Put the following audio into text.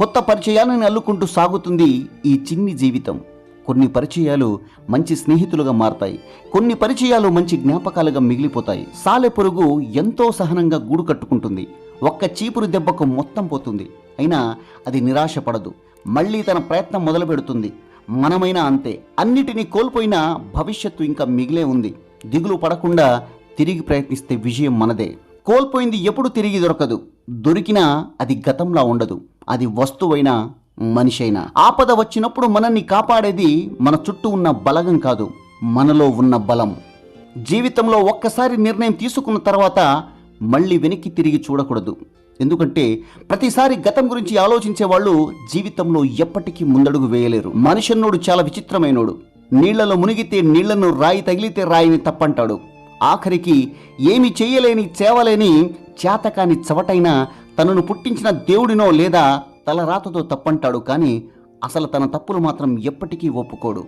కొత్త పరిచయాలను అల్లుకుంటూ సాగుతుంది ఈ చిన్ని జీవితం. కొన్ని పరిచయాలు మంచి స్నేహితులుగా మారతాయి. కొన్ని పరిచయాలు మంచి జ్ఞాపకాలుగా మిగిలిపోతాయి. సాలె పురుగు ఎంతో సహనంగా గూడు కట్టుకుంటుంది. ఒక్క చీపురు దెబ్బకు మొత్తం పోతుంది. అయినా అది నిరాశపడదు. మళ్ళీ తన ప్రయత్నం మొదలు పెడుతుంది. మనమైనా అంతే. అన్నిటినీ కోల్పోయినా భవిష్యత్తు ఇంకా మిగిలే ఉంది. దిగులు పడకుండా తిరిగి ప్రయత్నిస్తే విజయం మనదే. కోల్పోయింది ఎప్పుడు తిరిగి దొరకదు. దొరికినా అది గతంలా ఉండదు. అది వస్తువైనా మనిషి అయినా ఆపద వచ్చినప్పుడు మనల్ని కాపాడేది మన చుట్టూ ఉన్న బలగం కాదు మనలో ఉన్న బలం. జీవితంలో ఒక్కసారి నిర్ణయం తీసుకున్న తర్వాత మళ్ళీ వెనక్కి తిరిగి చూడకూడదు. ఎందుకంటే ప్రతిసారి గతం గురించి ఆలోచించే వాళ్ళు జీవితంలో ఎప్పటికీ ముందడుగు వేయలేరు. మనుషన్నోడు చాలా విచిత్రమైనోడు. నీళ్ళలో మునిగితే నీళ్ళను రాయి తగిలితే రాయిని తప్పంటాడు. ఆఖరికి ఏమి చేయలేని చేవలేని చేతకాని చవటైనా తనను పుట్టించిన దేవుడినో లేదా తలరాతతో తప్పంటాడు కానీ అసలు తన తప్పులు మాత్రం ఎప్పటికీ ఒప్పుకోడు.